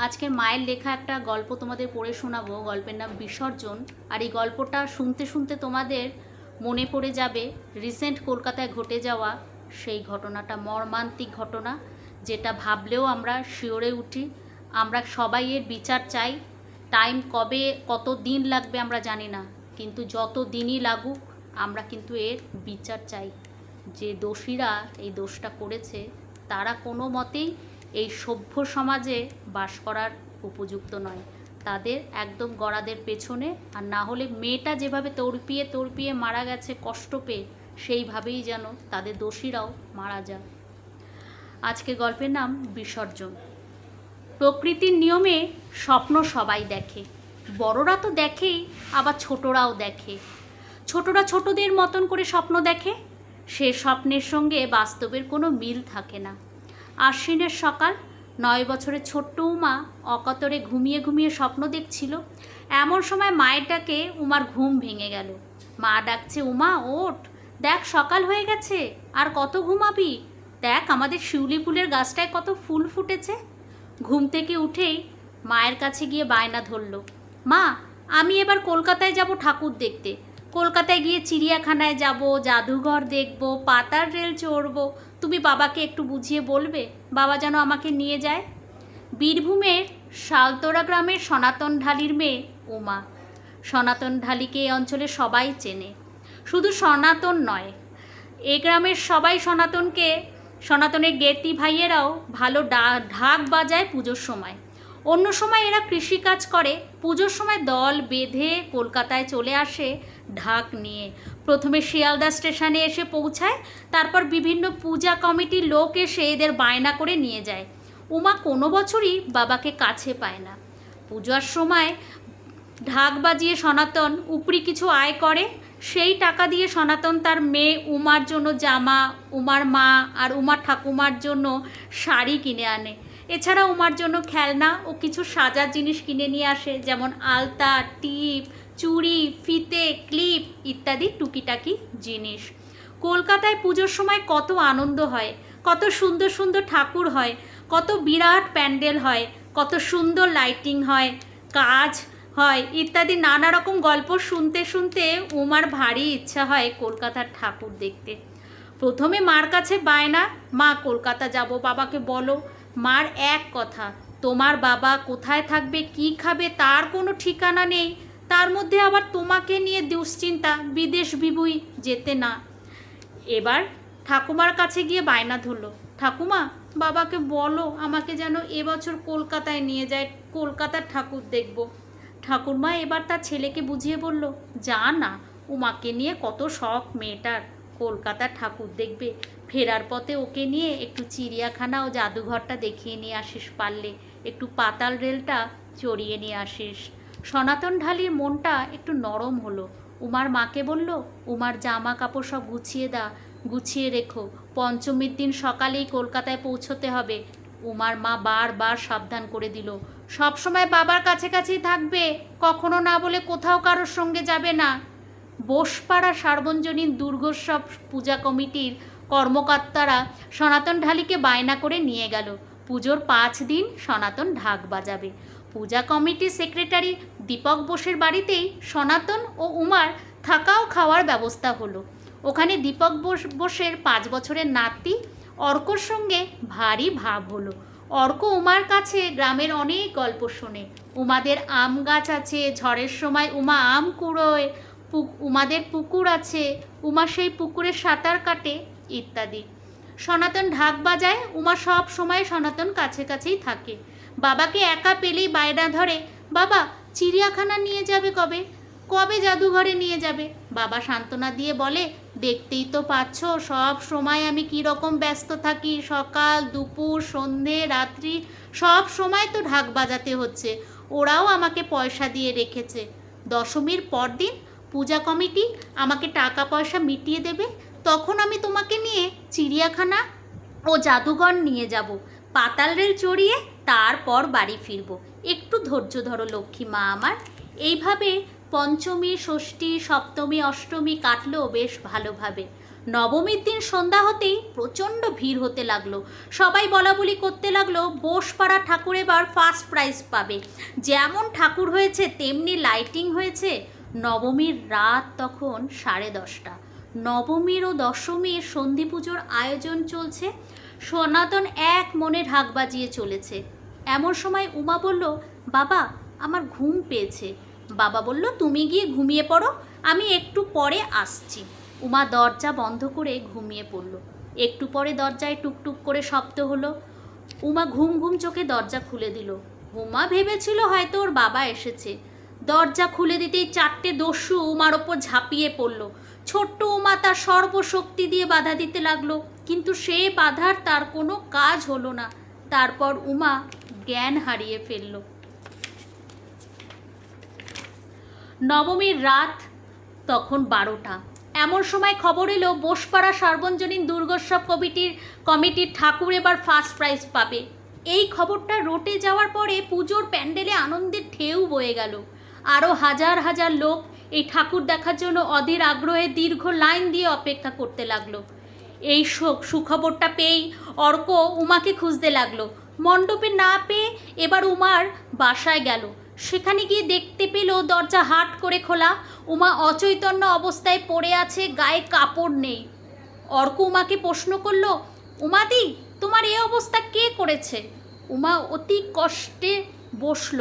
আজকের মায়ের লেখা একটা গল্প তোমাদের পড়ে শোনাবো। গল্পের নাম বিসর্জন। আর এই গল্পটা শুনতে শুনতে তোমাদের মনে পড়ে যাবে রিসেন্ট কলকাতায় ঘটে যাওয়া সেই ঘটনাটা, মর্মান্তিক ঘটনা, যেটা ভাবলেও আমরা শিওরে উঠি। আমরা সবাই এর বিচার চাই। টাইম কবে, কত দিন লাগবে আমরা জানি না। কিন্তু যত দিনই লাগুক, আমরা কিন্তু এর বিচার চাই। যে দোষীরা এই দোষটা করেছে, তারা কোনো মতেই এই সভ্য সমাজে বাস করার উপযুক্ত নয়। তাদের একদম গড়াদের পেছনে, আর না হলে মেয়েটা যেভাবে তড়পিয়ে তড়পিয়ে মারা গেছে কষ্ট পেয়ে, সেইভাবেই যেন তাদের দোষীরাও মারা যায় আজকে গল্পের নাম বিসর্জন। প্রকৃতির নিয়মে স্বপ্ন সবাই দেখে। বড়রা তো দেখেই আবার ছোটরাও দেখে। ছোটরা ছোটদের মতন করে স্বপ্ন দেখে, সে স্বপ্নের সঙ্গে বাস্তবের কোনো মিল থাকে না। আশ্বিনের সকাল। নয় বছরের ছোট্ট উমা অকাতরে ঘুমিয়ে ঘুমিয়ে স্বপ্ন দেখছিল। এমন সময় মায়ের ডাকে উমার ঘুম ভেঙে গেল। মা ডাকছে, উমা, ওঠ। দেখ, সকাল হয়ে গেছে। আর কত ঘুমাবি? দেখ, আমাদের শিউলি ফুলের গাছটায় কত ফুল ফুটেছে। ঘুম থেকে উঠেই মায়ের কাছে গিয়ে বায়না ধরল, মা, আমি এবার কলকাতায় যাব ঠাকুর দেখতে। কলকাতায় গিয়ে চিড়িয়াখানায় যাব, জাদুঘর দেখব, পাতার রেল চড়বো। তুমি বাবাকে একটু বুঝিয়ে বলবে? বাবা যেন আমাকে নিয়ে যায়। বীরভূমের শালতোরা গ্রামের সনাতন ঢালির মেয়ে উমা। সনাতন ঢালিকে এই অঞ্চলে সবাই চেনে। শুধু সনাতন নয়, এ গ্রামের সবাই সনাতনকে, সনাতনের গেতি ভাইয়েরাও ভালো ডা- ঢাক বাজায় পুজোর সময়। অন্য সময় এরা কৃষিকাজ করে, পুজোর সময় দল বেঁধে কলকাতায় চলে আসে ঢাক নিয়ে। প্রথমে শিয়ালদা স্টেশনে এসে পৌঁছায়, তারপর বিভিন্ন পূজা কমিটির লোক এসে এদের বায়না করে নিয়ে যায়। উমা কোনো বছরই বাবাকে কাছে পায় না। পূজার সময় ঢাক বাজিয়ে সনাতন উপরি কিছু আয় করে, সেই টাকা দিয়ে সনাতন তার মেয়ে উমার জন্য জামা, উমার মা আর উমার ঠাকুমার জন্য শাড়ি কিনে আনে। এছাড়া উমার জন্য খেলনা ও কিছু সাজার জিনিস কিনে নিয়ে আসে, যেমন আলতা, টিপ চুড়ি ফিতে, ক্লিপ ইত্যাদি টুকিটাকি জিনিস। কলকাতায় পুজোর সময় কত আনন্দ হয়, কত সুন্দর সুন্দর ঠাকুর হয়, কত বিরাট প্যান্ডেল হয়, কত সুন্দর লাইটিং হয়, কাজ হয় ইত্যাদি নানা রকম গল্প শুনতে শুনতে উমার ভারী ইচ্ছা হয় কলকাতার ঠাকুর দেখতে। প্রথমে মার কাছে বায়না, মা, কলকাতা যাব, বাবাকে বলো। মার এক কথা, তোমার বাবা কোথায় থাকবে, কি খাবে, তার কোনো ঠিকানা নেই। তার মধ্যে আবার তোমাকে নিয়ে দুশ্চিন্তা, বিদেশ বিবুই যেতে না। এবার ঠাকুমার কাছে গিয়ে বায়না ধরলো, ঠাকুমা, বাবাকে বলো আমাকে যেন এবছর কলকাতায় নিয়ে যায়, কলকাতার ঠাকুর দেখব। ঠাকুরমা এবার তার ছেলেকে বুঝিয়ে বলল, যা না, উমাকে নিয়ে কত শখ মেয়েটার, কলকাতার ঠাকুর দেখবে। ফেরার পথে ওকে নিয়ে একটু চিড়িয়াখানা ও জাদুঘরটা দেখিয়ে নিয়ে আসিস পারলে, একটু পাতাল রেলটা চড়িয়ে নিয়ে আসিস। সনাতন ঢালির মনটা একটু নরম হলো। উমার মাকে বলল, উমার জামা কাপড় সব গুছিয়ে দা, গুছিয়ে রেখো। পঞ্চমীর দিন সকালেই কলকাতায় পৌঁছতে হবে। উমার মা বারবার সাবধান করে দিল। সব সময় বাবার কাছে কাছেই থাকবে, কখনো না বলে কোথাও কারোর সঙ্গে যাবে না। বোসপাড়া সার্বজনীন দুর্গোৎসব পূজা কমিটির কর্মকর্তারা সনাতন ঢালিকে বায়না করে নিয়ে গেল। পুজোর পাঁচ দিন সনাতন ঢাক বাজাবে। পূজা কমিটির সেক্রেটারি দীপক বোসের বাড়িতেই সনাতন ও উমার থাকা ও খাওয়ার ব্যবস্থা হলো। ওখানে দীপক বোস, বোসের পাঁচ বছরের নাতি অর্কর সঙ্গে ভারী ভাব হলো। অর্ক উমার কাছে গ্রামের অনেক গল্প শোনে। উমাদের আম গাছ আছে, ঝড়ের সময় উমা আম কুড়োয় উমাদের পুকুর আছে, উমা সেই পুকুরে সাঁতার কাটে ইত্যাদি। সনাতন ঢাক বাজায়, উমা সব সময় সনাতন কাছে কাছেই থাকে। বাবাকে একা পেলেই বায়না ধরে, বাবা, চিড়িয়াখানা নিয়ে যাবে কবে? কবে জাদুঘরে নিয়ে যাবে? বাবা সান্ত্বনা দিয়ে বলে, দেখতেই তো পাচ্ছ, সব সময় আমি কী রকম ব্যস্ত থাকি, সকাল, দুপুর, সন্ধে, রাত্রি, সব সময় তো ঢাক বাজাতে হচ্ছে। ওরাও আমাকে পয়সা দিয়ে রেখেছে। দশমীর পর দিন পূজা কমিটি আমাকে টাকা পয়সা মিটিয়ে দেবে, তখন আমি তোমাকে নিয়ে চিড়িয়াখানা ও জাদুঘর নিয়ে যাব। পাতাল রেল চড়িয়ে তারপর বাড়ি ফিরবো। একটু ধৈর্য ধরো লক্ষ্মী মা আমার। এইভাবে পঞ্চমী, ষষ্ঠী, সপ্তমী, অষ্টমী কাটলো বেশ ভালোভাবে। নবমীর দিন সন্ধ্যা হতেই প্রচণ্ড ভিড় হতে লাগল। সবাই বলা বলি করতে লাগল, বোসপাড়া ঠাকুর এবার ফার্স্ট প্রাইজ পাবে। যেমন ঠাকুর হয়েছে, তেমনি লাইটিং হয়েছে। নবমীর রাত তখন সাড়ে দশটা। নবমীর ও দশমীর সন্ধি পুজোর আয়োজন চলছে। সনাতন এক মনে ঢাক বাজিয়ে চলেছে। এমন সময় উমা বলল, বাবা, আমার ঘুম পেয়েছে। বাবা বলল, তুমি গিয়ে ঘুমিয়ে পড়ো, আমি একটু পরে আসছি। উমা দরজা বন্ধ করে ঘুমিয়ে পড়ল। একটু পরে দরজায় টুকটুক করে শব্দ হলো। উমা ঘুম ঘুম চোখে দরজা খুলে দিল। উমা ভেবেছিল হয়তো ওর বাবা এসেছে। দরজা খুলে দিতেই চারটে দস্যু উমার ওপর ঝাঁপিয়ে পড়ল। ছোট্ট উমা তার সর্বশক্তি দিয়ে বাধা দিতে লাগল। কিন্তু সে বাধার তার কোনো কাজ হলো না। তারপর উমা জ্ঞান হারিয়ে ফেলল। নবমীর রাত তখন বারোটা। এমন সময় খবর এলো, বোসপাড়া সার্বজনীন দুর্গোৎসব কমিটির কমিটির ঠাকুর এবার ফার্স্ট প্রাইজ পাবে। এই খবরটা রোটে যাওয়ার পরে পুজোর প্যান্ডেলে আনন্দের ঢেউ বয়ে গেল। আরও হাজার হাজার লোক ঠাকুর দেখার জন্য অধীর আগ্রহে দীর্ঘ লাইন দিয়ে অপেক্ষা করতে লাগল। এই সুখবরটা পেয়েই অর্ক উমাকে খুঁজতে লাগল। মণ্ডপে না পেয়ে এবার উমার বাসায় গেল। সেখানে গিয়ে দেখতে পেল দরজা হাট করে খোলা। উমা অচৈতন্য অবস্থায় পড়ে আছে, গায়ে কাপড় নেই। অর্ক উমাকে প্রশ্ন করল, উমাদি, তোমার এ অবস্থা কে করেছে? উমা অতি কষ্টে বসল।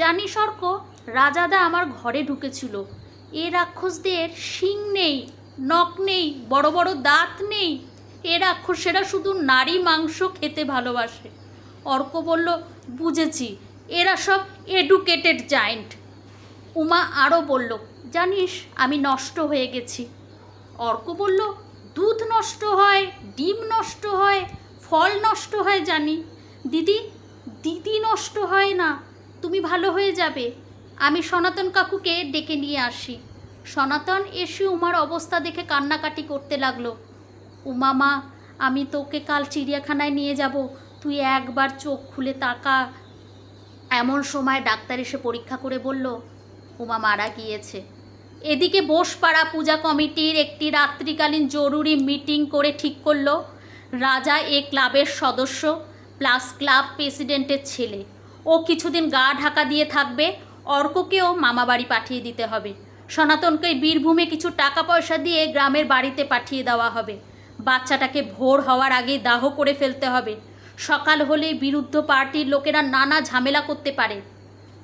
জানিস অর্ক রাজাদা আমার ঘরে ঢুকেছিল। এ রাক্ষসদের শিং নেই, নখ নেই, বড় বড় দাঁত নেই। এ রাক্ষসেরা শুধু নারী মাংস খেতে ভালোবাসে। অর্ক বলল, বুঝেছি, এরা সব এডুকেটেড জায়েন্ট উমা আরও বলল, জানিস, আমি নষ্ট হয়ে গেছি। অর্ক বলল, দুধ নষ্ট হয়, ডিম নষ্ট হয়, ফল নষ্ট হয় জানি। দিদি দিদি নষ্ট হয় না, তুমি ভালো হয়ে যাবে। আমি সনাতন কাকুকে ডেকে নিয়ে আসি। সনাতন এসে উমার অবস্থা দেখে কান্নাকাটি করতে লাগল। উমা মা, আমি তোকে কাল চিড়িয়াখানায় নিয়ে যাব। তুই একবার চোখ খুলে তাকা। এমন সময় ডাক্তার এসে পরীক্ষা করে বলল, উমা মারা গিয়েছে। এদিকে বোসপাড়া পূজা কমিটির একটি রাত্রিকালীন জরুরি মিটিং করে ঠিক করল, রাজা এ ক্লাবের সদস্য, প্লাস ক্লাব প্রেসিডেন্টের ছেলে। ও কিছুদিন গা ঢাকা দিয়ে থাকবে অর্ককেও মামাবাড়ি পাঠিয়ে দিতে হবে। সনাতনকে বীরভূমে কিছু টাকা পয়সা দিয়ে গ্রামের বাড়িতে পাঠিয়ে দেওয়া হবে। বাচ্চাটাকে ভোর হওয়ার আগেই দাহ করে ফেলতে হবে। সকাল হলে বিরুদ্ধ পার্টির লোকেরা নানা ঝামেলা করতে পারে।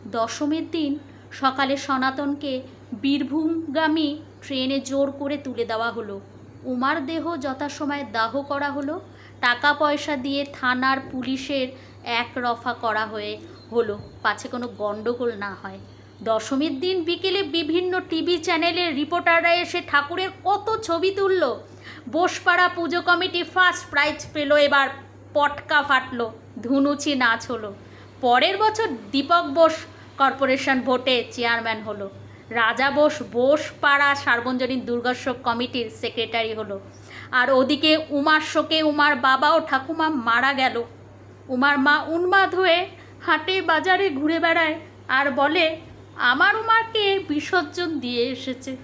দশমীর দিন সকালে সনাতনকে বীরভূমগামী ট্রেনে জোর করে তুলে দেওয়া হলো। উমার দেহ যথাসময়ে দাহ করা হলো। টাকা পয়সা দিয়ে থানার পুলিশের এক রফা করা হয়ে হলো। পাছে কোনো গণ্ডগোল না হয়। দশমীর দিন বিকেলে বিভিন্ন টিভি চ্যানেলের রিপোর্টাররা এসে ঠাকুরের কত ছবি তুলল। বোসপাড়া পুজো কমিটি ফার্স্ট প্রাইজ পেল, এবার পটকা ফাটলো, ধুনুচি নাচ হলো। পরের বছর দীপক বোস কর্পোরেশন ভোটে চেয়ারম্যান হলো। রাজা বোস, বোসপাড়া সার্বজনীন দুর্গোৎসব কমিটির সেক্রেটারি হলো। আর ওদিকে উমার শোকে উমার বাবা ও ঠাকুমা মারা গেল। উমার মা উন্মাদ হয়ে হাটে বাজারে ঘুরে বেড়ায় আর বলে, আমার উমাকে বিসর্জন দিয়ে এসেছে।